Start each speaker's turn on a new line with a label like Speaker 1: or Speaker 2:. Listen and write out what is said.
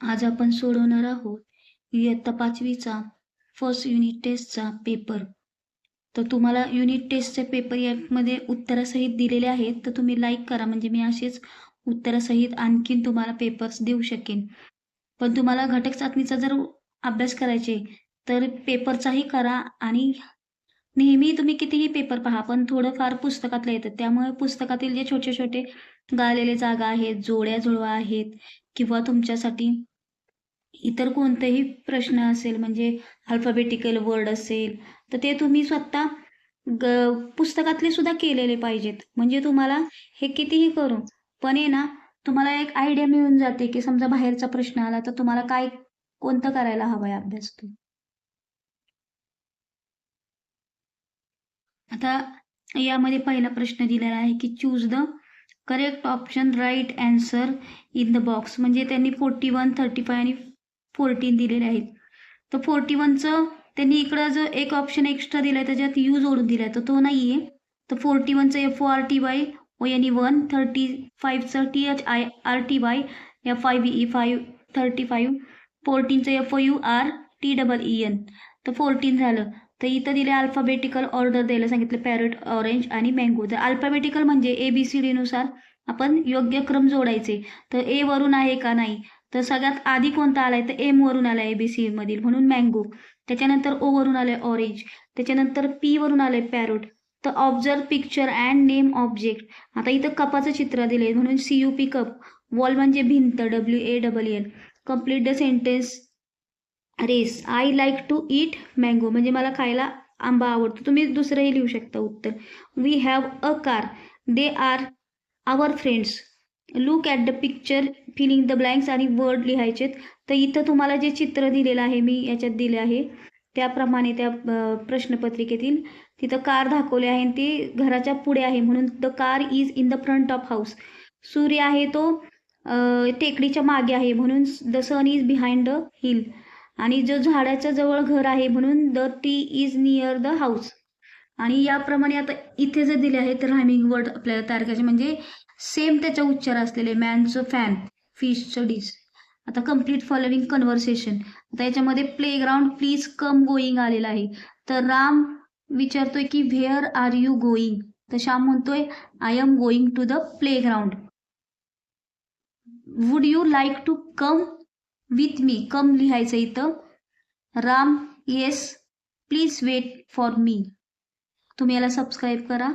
Speaker 1: आज आपण सोडवणार आहोत इयत्ता पाचवीचा फर्स्ट युनिट टेस्टचा पेपर तर तुम्हाला युनिट टेस्टचे पेपर यामध्ये उत्तरासहित दिलेले आहेत. तर तुम्ही लाईक करा. म्हणजे मी असेच उत्तरासहित आणखीन तुम्हाला पेपर्स देऊ शकेन. पण तुम्हाला घटक चाचणीचा जर अभ्यास करायचे तर पेपरचाही करा आणि नेहमी तुम्ही कितीही पेपर पहा पण थोडंफार पुस्तकातलं येतं. त्यामुळे पुस्तकातील जे छोटे छोटे गाळलेले जागा आहेत जोड्या जुळवा आहेत किंवा तुमच्यासाठी इतर कोणतेही प्रश्न असेल म्हणजे अल्फाबेटिकल वर्ड असेल तर ते तुम्ही स्वतः ग पुस्तकातले सुद्धा केलेले पाहिजेत. म्हणजे तुम्हाला हे कितीही करू पण आहे ना तुम्हाला एक आयडिया मिळून जाते की समजा बाहेरचा प्रश्न आला तर तुम्हाला काय कोणतं करायला हवंय अभ्यास तो? आता यामध्ये पहिला प्रश्न दिलेला आहे की choose the correct option right answer in the box म्हणजे त्यांनी फोर्टी वन थर्टी फाय आणि फोर्टीन दिलेले आहेत. तर फोर्टी वनचं त्यांनी इकडं जो एक ऑप्शन एक्स्ट्रा दिला आहे त्याच्यात यू जोडून दिला आहे तर तो नाही आहे तर forty वनचं F O R T Y O N E one thirty फाईव्हचं T H I R T Y या I E five thirty five फोर्टीनचं F O U R T double E N तर फोर्टीन झालं. तर इथं दिले alphabetical order द्यायला सांगितलं parrot orange आणि mango तर अल्फाबेटिकल म्हणजे ए बी सी डीनुसार आपण योग्य क्रम जोडायचे. तर ए वरून आहे का नाही? तर सगळ्यात आधी कोणता आलाय? तर एम वरून आलाय ए बी सी मधील. म्हणून मँगो त्याच्यानंतर ओ वरून आलंय ऑरेंज त्याच्यानंतर पी वरून आलंय पॅरोट तर observe picture and name object आता इथं कपाचं चित्र दिले म्हणून C U P cup. Wall म्हणजे भिंत. W A double N complete the sentence race. I like to eat mango म्हणजे मला खायला आंबा आवडतो. तुम्ही दुसरंही लिहू शकता उत्तर. We have a car they are our friends look at the picture filling the blanks आणि वर्ड लिहायचेत. तर इथं तुम्हाला जे चित्र दिलेलं आहे मी याच्यात दिले आहे. त्याप्रमाणे त्या प्रश्नपत्रिकेतील तिथं कार दाखवले आहे आणि ती घराच्या पुढे आहे. म्हणून the car is in the front of house सूर्य आहे तो टेकडीच्या मागे आहे. म्हणून the sun is behind the hill आणि जो झाडाच्या जवळ घर आहे म्हणून the tea is near the house आणि याप्रमाणे आता इथे जे दिले आहेत रायमिंग वर्ड आपल्याला तयार करायचे म्हणजे सेम त्याचा उच्चार असलेले मॅनचं फॅन फिशचं डिश आता कंप्लीट फॉलोविंग कन्व्हर्सेशन आता याच्यामध्ये प्लेग्राऊंड प्लीज कम गोईंग आलेला आहे. तर राम विचारतोय की व्हेअर आर यू गोईंग तर श्याम म्हणतोय I'm going to the playground would you like to come with me. Come लिहायचं इथं. Ram yes please wait for me तुम्ही याला सबस्क्राईब करा.